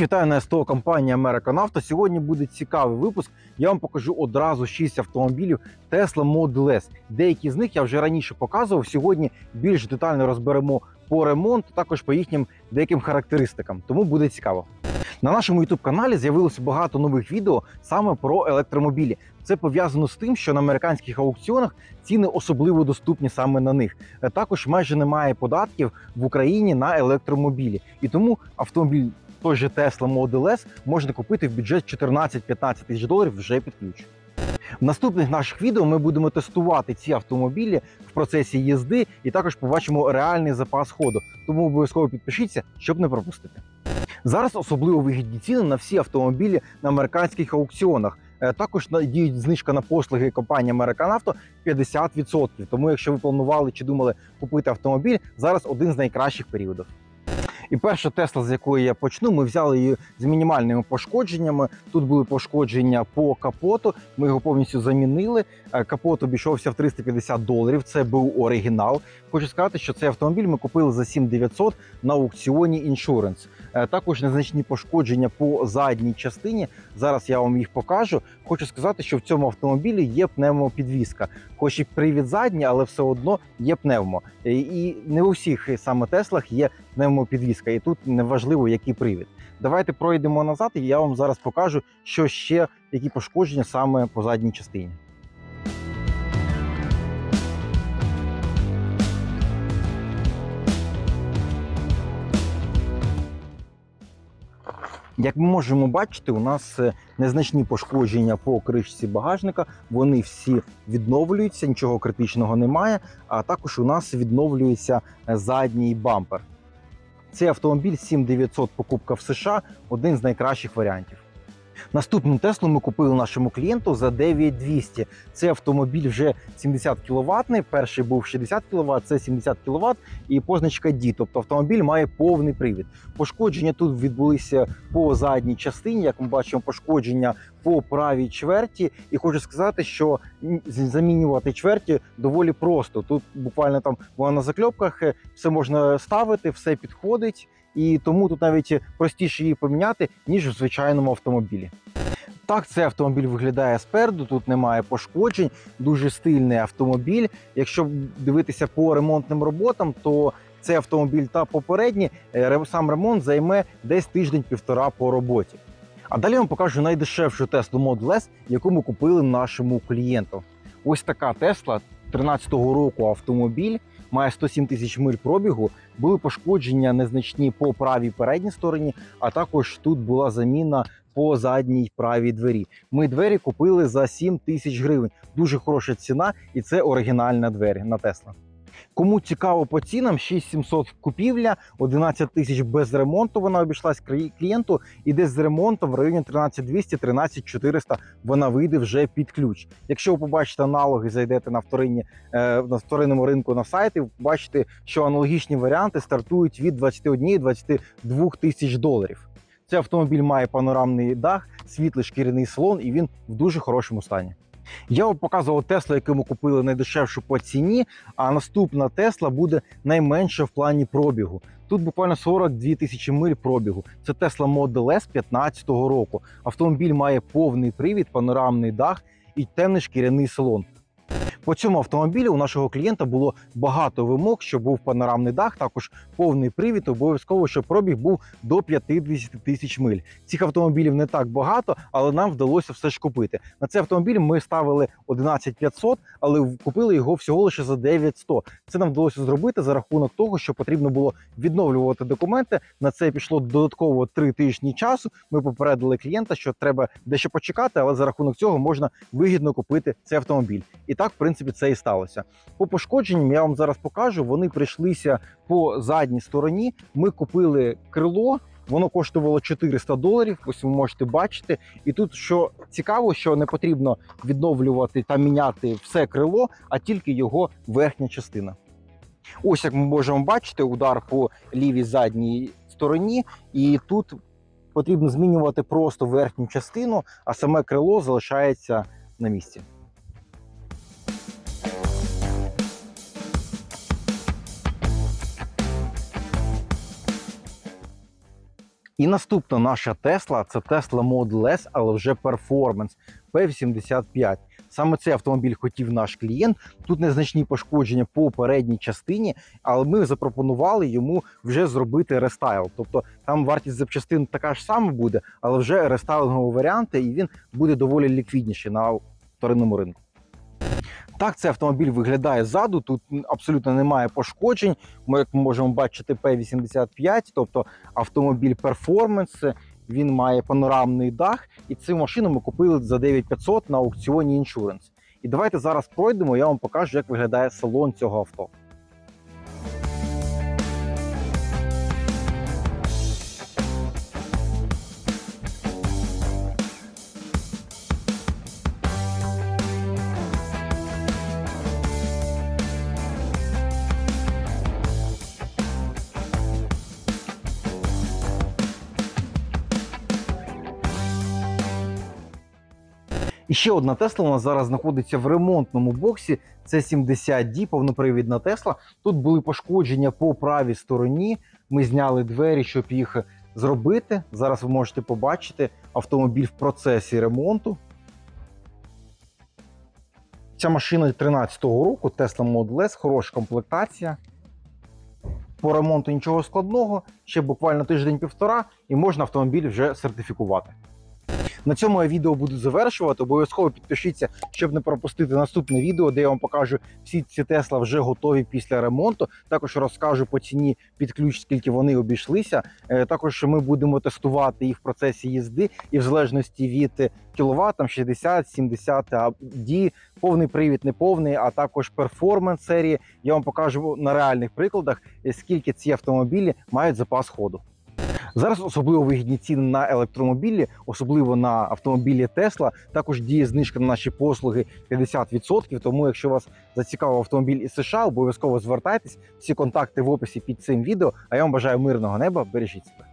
Вітаю на СТО компанії American Auto. Сьогодні буде цікавий випуск. Я вам покажу одразу 6 автомобілів Tesla Model S. Деякі з них я вже раніше показував. Сьогодні більш детально розберемо по ремонту, також по їхнім деяким характеристикам. Тому буде цікаво. На нашому youtube каналі з'явилося багато нових відео саме про електромобілі. Це пов'язано з тим, що на американських аукціонах ціни особливо доступні саме на них. Е, Також майже немає податків в Україні на електромобілі, і тому автомобіль той же Tesla Model S можна купити в бюджет 14-15 тисяч доларів вже під ключ. В наступних наших відео ми будемо тестувати ці автомобілі в процесі їзди і також побачимо реальний запас ходу. Тому обов'язково підпишіться, щоб не пропустити. Зараз особливо вигідні ціни на всі автомобілі на американських аукціонах. Е, Також діють знижка на послуги компанії Auto 50%. Тому, якщо ви планували чи думали купити автомобіль, зараз один з найкращих періодів. І перша Тесла, з якої я почну, ми взяли її з мінімальними пошкодженнями. Тут були пошкодження по капоту. Ми його повністю замінили. Е, Капот обійшовся в 350 доларів. Це був оригінал. Хочу сказати, що цей автомобіль ми купили за 7900 на аукціоні Insurance. Е, Також незначні пошкодження по задній частині. Зараз я вам їх покажу. Хочу сказати, що в цьому автомобілі є пневмопідвізка. Хоч і привід задній, але все одно є пневмо. Е, І не у всіх саме Теслах є пневмопідвізка, і тут неважливо, який привід. Давайте пройдемо назад, і я вам зараз покажу, що ще які пошкодження саме по задній частині. Як ми можемо бачити, у нас е, незначні пошкодження по кришці багажника. Вони всі відновлюються, нічого критичного немає. А також у нас відновлюється е, задній бампер. Цей автомобіль 7900 покупка в США один з найкращих варіантів. Наступну Теслу ми купили нашому клієнту за 9200. Цей автомобіль вже 70 кВт, перший був 60 кВт, це 70 кВт і позначка D, тобто автомобіль має повний привід. Пошкодження тут відбулися по задній частині, як ми бачимо, пошкодження по правій чверті. І хочу сказати, що замінювати чверті доволі просто. Тут буквально там вона на закльопках е, все можна ставити, все підходить, і тому тут навіть простіше її поміняти, ніж в звичайному автомобілі. Так, цей автомобіль виглядає спереду, тут немає пошкоджень, дуже стильний автомобіль. Якщо дивитися по ремонтним роботам, то цей автомобіль та попередній е, сам ремонт займе десь тиждень-півтора по роботі. А далі вам покажу найдешевшу Tesla Model S, яку ми купили нашому клієнту. Ось така Tesla 13-го року автомобіль, має 107 тисяч миль пробігу. Були пошкодження незначні по правій передній стороні, а також тут була заміна по задній правій двері. Ми двері купили за 7 тисяч гривень. Дуже хороша ціна, і це оригінальна двері на Tesla. Кому цікаво по цінам, 6700 купівля, 11 тисяч без ремонту. Вона обійшлась клі- клієнту, і десь з ремонтом в районі 13200 13400 вона вийде вже під ключ. Якщо ви побачите аналоги, зайдете на вторинні е, на вторинному ринку на сайті, ви побачите, що аналогічні варіанти стартують від 21-22 тисяч доларів. Цей автомобіль має панорамний дах, світлий шкіряний салон, і він в дуже хорошому стані. Я вам показував Теслу, яку ми купили найдешевшу по ціні, а наступна Тесла буде найменша в плані пробігу. Тут буквально 42 тисячі миль пробігу. Це Tesla Model S 2015 року. Автомобіль має повний привід, панорамний дах і темний шкіряний салон. По цьому автомобілю у нашого клієнта було багато вимог, щоб був панорамний дах, також повний привід, обов'язково, щоб пробіг був до 50 тисяч миль. Цих автомобілів не так багато, але нам вдалося все ж купити. На цей автомобіль ми ставили 11500, але купили його всього лише за 9100. Це нам вдалося зробити за рахунок того, що потрібно було відновлювати документи. На це пішло додатково 3 тижні часу. Ми попередили клієнта, що треба дещо почекати, але за рахунок цього можна вигідно купити цей автомобіль. І так, в принципі, це і сталося. По пошкодженням я вам зараз покажу. Вони прийшлися по задній стороні. Ми купили крило. Воно коштувало 400 доларів. Ось ви можете бачити. І тут що цікаво, що не потрібно відновлювати та міняти все крило, а тільки його верхня частина. Ось як ми можемо бачити, удар по лівій задній стороні, і тут потрібно змінювати просто верхню частину, а саме крило залишається на місці. І наступна наша Тесла це Tesla Model S, але вже Performance P85. Саме цей автомобіль хотів наш клієнт. Тут незначні пошкодження по передній частині, але ми запропонували йому вже зробити рестайл. Тобто там вартість запчастин така ж сама буде, але вже рестайлингові варіанти, і він буде доволі ліквідніший на вторинному ринку. Так, цей автомобіль виглядає ззаду. Тут абсолютно немає пошкоджень. Ми як ми можемо бачити P85, тобто автомобіль перформанс. Він має панорамний дах, і цю машину ми купили за 9500 на аукціоні Insurance. І давайте зараз пройдемо. Я вам покажу, як виглядає салон цього авто. І ще одна Тесла у нас зараз знаходиться в ремонтному боксі. Це 70D, повнопривідна Тесла. Тут були пошкодження по правій стороні. Ми зняли двері, щоб їх зробити. Зараз ви можете побачити автомобіль в процесі ремонту. Ця машина 13-го року, Tesla Model S, хороша комплектація. По ремонту нічого складного, ще буквально тиждень-півтора, і можна автомобіль вже сертифікувати. На цьому я відео буду завершувати. Обов'язково підпишіться, щоб не пропустити наступне відео, де я вам покажу всі ці Тесла вже готові після ремонту. Також розкажу по ціні під ключ, скільки вони обійшлися. Е, Також ми будемо тестувати їх в процесі їзди, і в залежності від кіловат, там 60, 70 D, повний привід, неповний, а також перформанс серії. Я вам покажу на реальних прикладах, е, скільки ці автомобілі мають запас ходу. Зараз особливо вигідні ціни на електромобілі, особливо на автомобілі Тесла. Також діє знижка на наші послуги 50%. Тому, якщо вас зацікавив автомобіль із США, обов'язково звертайтесь. Всі контакти в описі під цим відео. А я вам бажаю мирного неба. Бережіть себе.